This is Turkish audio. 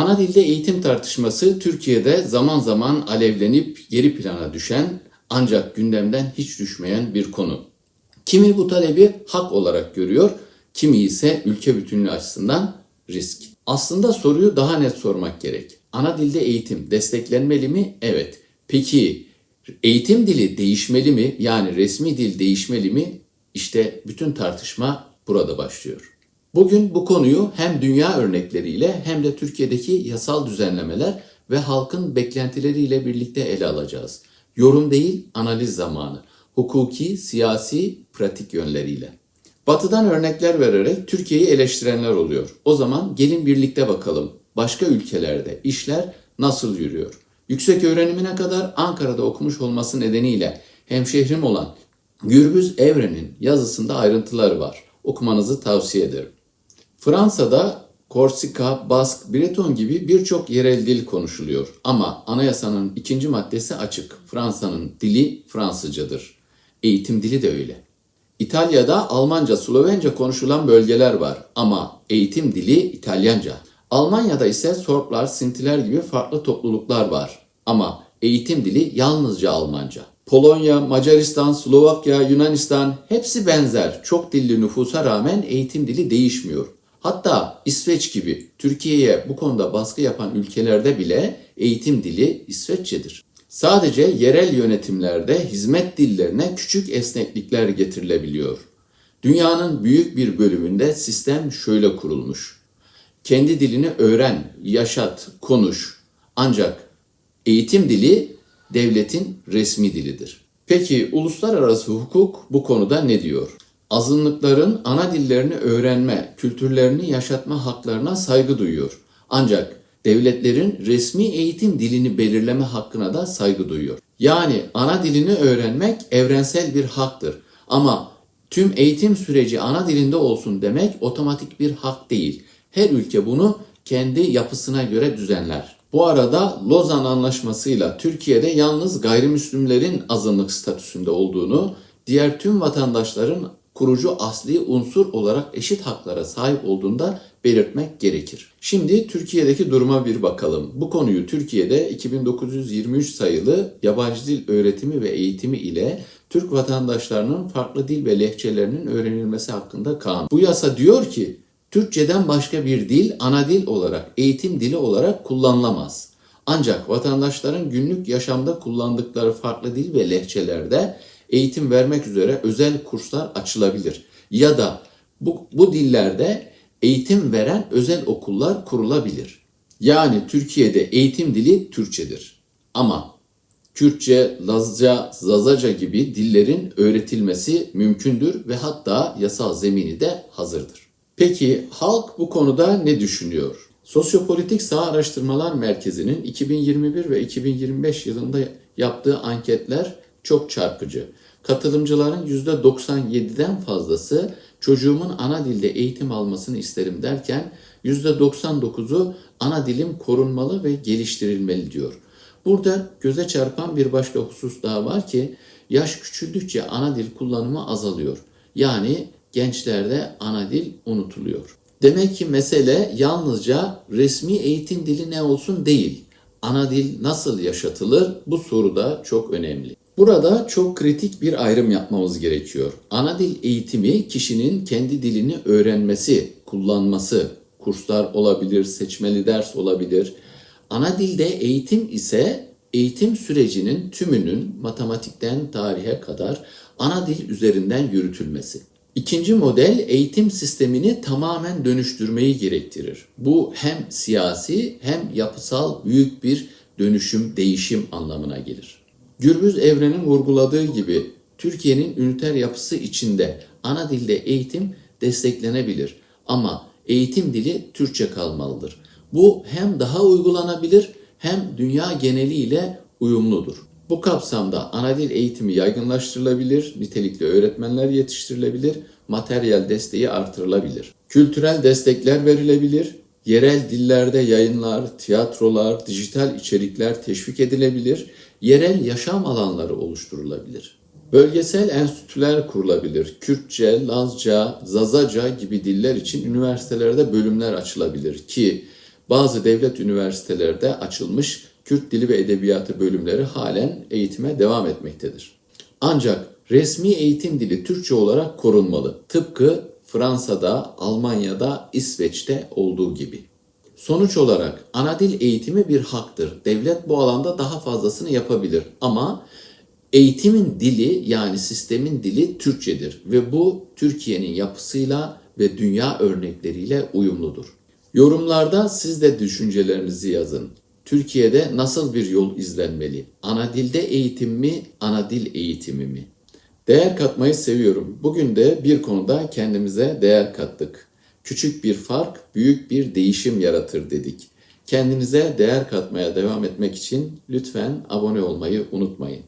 Ana dilde eğitim tartışması Türkiye'de zaman zaman alevlenip geri plana düşen ancak gündemden hiç düşmeyen bir konu. Kimi bu talebi hak olarak görüyor, kimi ise ülke bütünlüğü açısından risk. Aslında soruyu daha net sormak gerek. Ana dilde eğitim desteklenmeli mi? Evet. Peki eğitim dili değişmeli mi? Yani resmi dil değişmeli mi? İşte bütün tartışma burada başlıyor. Bugün bu konuyu hem dünya örnekleriyle hem de Türkiye'deki yasal düzenlemeler ve halkın beklentileriyle birlikte ele alacağız. Yorum değil, analiz zamanı. Hukuki, siyasi, pratik yönleriyle. Batı'dan örnekler vererek Türkiye'yi eleştirenler oluyor. O zaman gelin birlikte bakalım. Başka ülkelerde işler nasıl yürüyor? Yüksek öğrenimine kadar Ankara'da okumuş olması nedeniyle hemşehrim olan Gürbüz Evren'in yazısında ayrıntıları var. Okumanızı tavsiye ederim. Fransa'da Korsika, Bask, Breton gibi birçok yerel dil konuşuluyor. Ama anayasanın ikinci maddesi açık. Fransa'nın dili Fransızcadır. Eğitim dili de öyle. İtalya'da Almanca, Slovence konuşulan bölgeler var ama eğitim dili İtalyanca. Almanya'da ise Sorplar, Sintiler gibi farklı topluluklar var ama eğitim dili yalnızca Almanca. Polonya, Macaristan, Slovakya, Yunanistan hepsi benzer. Çok dilli nüfusa rağmen eğitim dili değişmiyor. Hatta İsveç gibi Türkiye'ye bu konuda baskı yapan ülkelerde bile eğitim dili İsveççedir. Sadece yerel yönetimlerde hizmet dillerine küçük esneklikler getirilebiliyor. Dünyanın büyük bir bölümünde sistem şöyle kurulmuş. Kendi dilini öğren, yaşat, konuş. Ancak eğitim dili devletin resmi dilidir. Peki uluslararası hukuk bu konuda ne diyor? Azınlıkların ana dillerini öğrenme, kültürlerini yaşatma haklarına saygı duyuyor. Ancak devletlerin resmi eğitim dilini belirleme hakkına da saygı duyuyor. Yani ana dilini öğrenmek evrensel bir haktır. Ama tüm eğitim süreci ana dilinde olsun demek otomatik bir hak değil. Her ülke bunu kendi yapısına göre düzenler. Bu arada Lozan Anlaşması'yla Türkiye'de yalnız gayrimüslimlerin azınlık statüsünde olduğunu, diğer tüm vatandaşların kurucu asli unsur olarak eşit haklara sahip olduğunda belirtmek gerekir. Şimdi Türkiye'deki duruma bir bakalım. Bu konuyu Türkiye'de 2923 sayılı yabancı dil öğretimi ve eğitimi ile Türk vatandaşlarının farklı dil ve lehçelerinin öğrenilmesi hakkında kanun. Bu yasa diyor ki Türkçeden başka bir dil ana dil olarak, eğitim dili olarak kullanılamaz. Ancak vatandaşların günlük yaşamda kullandıkları farklı dil ve lehçelerde eğitim vermek üzere özel kurslar açılabilir. Ya da bu, bu dillerde eğitim veren özel okullar kurulabilir. Yani Türkiye'de eğitim dili Türkçedir. Ama Kürtçe, Lazca, Zazaca gibi dillerin öğretilmesi mümkündür ve hatta yasal zemini de hazırdır. Peki halk bu konuda ne düşünüyor? Sosyopolitik Sağ Araştırmalar Merkezi'nin 2021 ve 2025 yılında yaptığı anketler çok çarpıcı. Katılımcıların %97'den fazlası çocuğumun ana dilde eğitim almasını isterim derken %99'u ana dilim korunmalı ve geliştirilmeli diyor. Burada göze çarpan bir başka husus daha var ki yaş küçüldükçe ana dil kullanımı azalıyor. Yani gençlerde ana dil unutuluyor. Demek ki mesele yalnızca resmi eğitim dili ne olsun değil. Ana dil nasıl yaşatılır? Bu soru da çok önemli. Burada çok kritik bir ayrım yapmamız gerekiyor. Ana dil eğitimi kişinin kendi dilini öğrenmesi, kullanması, kurslar olabilir, seçmeli ders olabilir. Ana dilde eğitim ise eğitim sürecinin tümünün matematikten tarihe kadar ana dil üzerinden yürütülmesi. İkinci model eğitim sistemini tamamen dönüştürmeyi gerektirir. Bu hem siyasi hem yapısal büyük bir dönüşüm, değişim anlamına gelir. Gürbüz Evren'in vurguladığı gibi Türkiye'nin üniter yapısı içinde ana dilde eğitim desteklenebilir ama eğitim dili Türkçe kalmalıdır. Bu hem daha uygulanabilir hem dünya geneliyle uyumludur. Bu kapsamda ana dil eğitimi yaygınlaştırılabilir, nitelikli öğretmenler yetiştirilebilir, materyal desteği artırılabilir. Kültürel destekler verilebilir, yerel dillerde yayınlar, tiyatrolar, dijital içerikler teşvik edilebilir, yerel yaşam alanları oluşturulabilir. Bölgesel enstitüler kurulabilir. Kürtçe, Lazca, Zazaca gibi diller için üniversitelerde bölümler açılabilir ki Bazı devlet üniversitelerde açılmış Kürt Dili ve Edebiyatı bölümleri halen eğitime devam etmektedir. Ancak resmi eğitim dili Türkçe olarak korunmalı. Tıpkı Fransa'da, Almanya'da, İsveç'te olduğu gibi. Sonuç olarak ana dil eğitimi bir haktır. Devlet bu alanda daha fazlasını yapabilir ama eğitimin dili yani sistemin dili Türkçedir ve bu Türkiye'nin yapısıyla ve dünya örnekleriyle uyumludur. Yorumlarda siz de düşüncelerinizi yazın. Türkiye'de nasıl bir yol izlenmeli? Ana dilde eğitim mi, ana dil eğitimi mi? Değer katmayı seviyorum. Bugün de bir konuda kendimize değer kattık. Küçük bir fark büyük bir değişim yaratır dedik. Kendinize değer katmaya devam etmek için lütfen abone olmayı unutmayın.